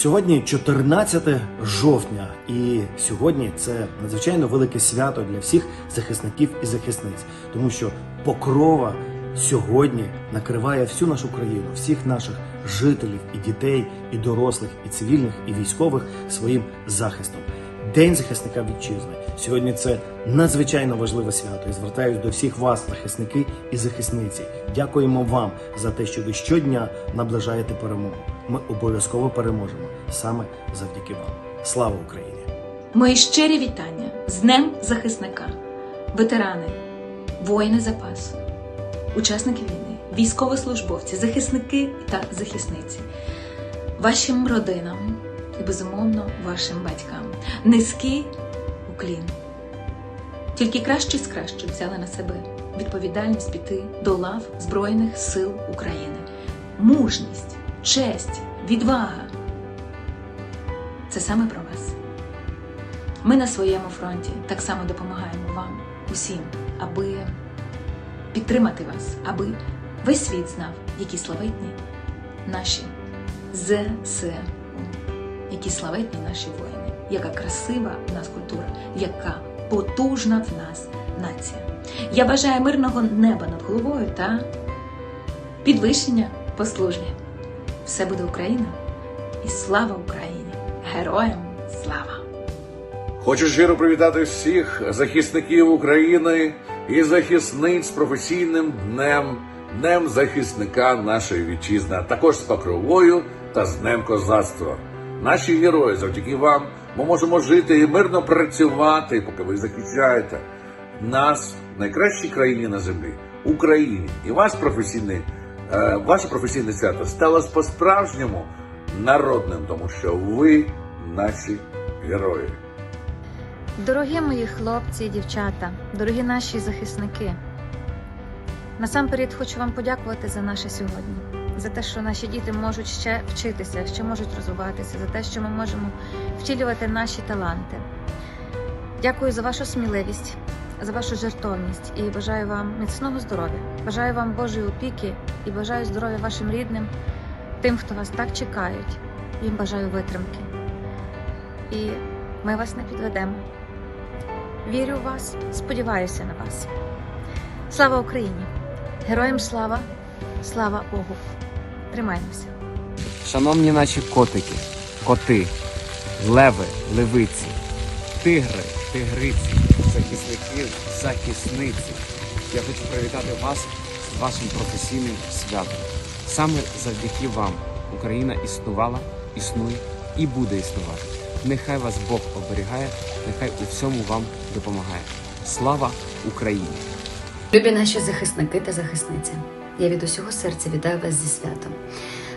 Сьогодні 14 жовтня, і сьогодні це надзвичайно велике свято для всіх захисників і захисниць, тому що покрова сьогодні накриває всю нашу країну, всіх наших жителів, і дітей, і дорослих, і цивільних, і військових своїм захистом. День захисника вітчизни. Сьогодні це надзвичайно важливе свято. І звертаюсь до всіх вас, захисники і захисниці. Дякуємо вам за те, що ви щодня наближаєте перемогу. Ми обов'язково переможемо саме завдяки вам. Слава Україні! Мої щирі вітання з Днем захисника, ветерани, воїни запасу, учасники війни, військовослужбовці, захисники та захисниці, вашим родинам і, безумовно, вашим батькам. Низький уклін. Тільки кращі з кращих взяли на себе відповідальність піти до лав Збройних сил України. Мужність, честь, відвага це саме про вас. Ми на своєму фронті так само допомагаємо вам усім, аби підтримати вас, аби весь світ знав, які славетні наші ЗСУ, які славетні наші воїни, яка красива в нас культура, яка потужна в нас нація. Я бажаю мирного неба над головою та підвищення по службі. Все буде Україна і слава Україні! Героям слава! Хочу щиро привітати всіх захисників України і захисниць професійним днем, днем захисника нашої вітчизни, а також з покровою та з днем козацтва. Наші герої, завдяки вам, ми можемо жити і мирно працювати, поки ви захищаєте нас в найкращій країні на землі, Україні. І ваш професійний, е, ваше професійне свято стало по-справжньому народним, тому що ви наші герої. Дорогі мої хлопці дівчата, дорогі наші захисники. Насамперед хочу вам подякувати за наше сьогодні, за те, що наші діти можуть ще вчитися, ще можуть розвиватися, за те, що ми можемо втілювати наші таланти. Дякую за вашу сміливість, за вашу жертовність і бажаю вам міцного здоров'я. Бажаю вам Божої опіки і бажаю здоров'я вашим рідним, тим, хто вас так чекають. Їм бажаю витримки. І ми вас не підведемо. Вірю в вас, сподіваюся на вас. Слава Україні! Героям слава! Слава Богу! Тримаймося! Шановні наші котики, коти, леви, левиці, тигри, тигриці, захисники, захисниці. Я хочу привітати вас з вашим професійним святом. Саме завдяки вам Україна існувала, існує і буде існувати. Нехай вас Бог оберігає, нехай у всьому вам допомагає. Слава Україні! Любі наші захисники та захисниці, я від усього серця вітаю вас зі святом.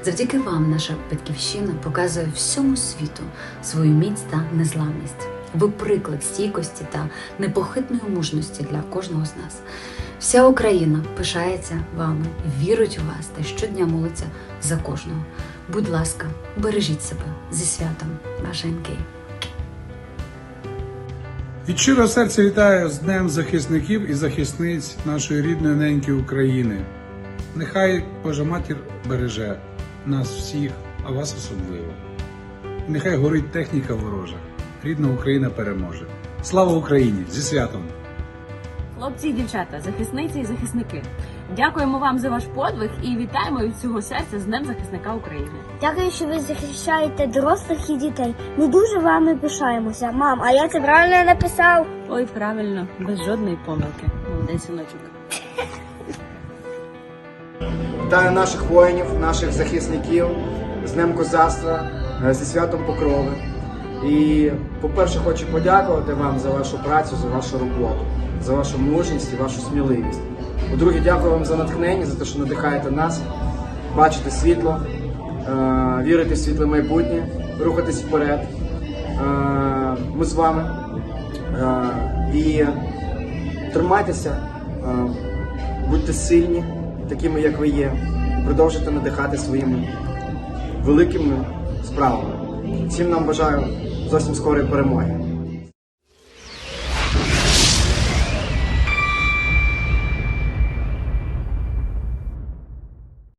Завдяки вам наша батьківщина показує всьому світу свою міць та незламність. Ви приклад стійкості та непохитної мужності для кожного з нас. Вся Україна пишається вами, вірить у вас та щодня молиться за кожного. Будь ласка, бережіть себе зі святом, ваша НК. Від щирого серця вітаю з Днем захисників і захисниць нашої рідної неньки України. Нехай Божа матір береже нас всіх, а вас особливо. Нехай горить техніка ворожа. Рідна Україна переможе. Слава Україні! Зі святом! Хлопці і дівчата, захисниці і захисники. Дякуємо вам за ваш подвиг і вітаємо від всього серця з Днем захисника України. Дякую, що ви захищаєте дорослих і дітей. Ми дуже вами пишаємося. Мам, а я це правильно написав? Ой, правильно, без жодної помилки. Молодець синочок. Вітаю наших воїнів, наших захисників з Днем Козацтва, е, зі святом Покрови. І, по-перше, хочу подякувати вам за вашу працю, за вашу роботу, за вашу мужність і вашу сміливість. По-друге, дякую вам за натхнення, за те, що надихаєте нас, бачити світло, е, вірити в світле майбутнє, рухатись вперед. Е, Ми з вами. І тримайтеся, будьте сильні, такими як ви є, продовжуйте надихати своїми великими справами. Всім нам бажаю зовсім скорої перемоги.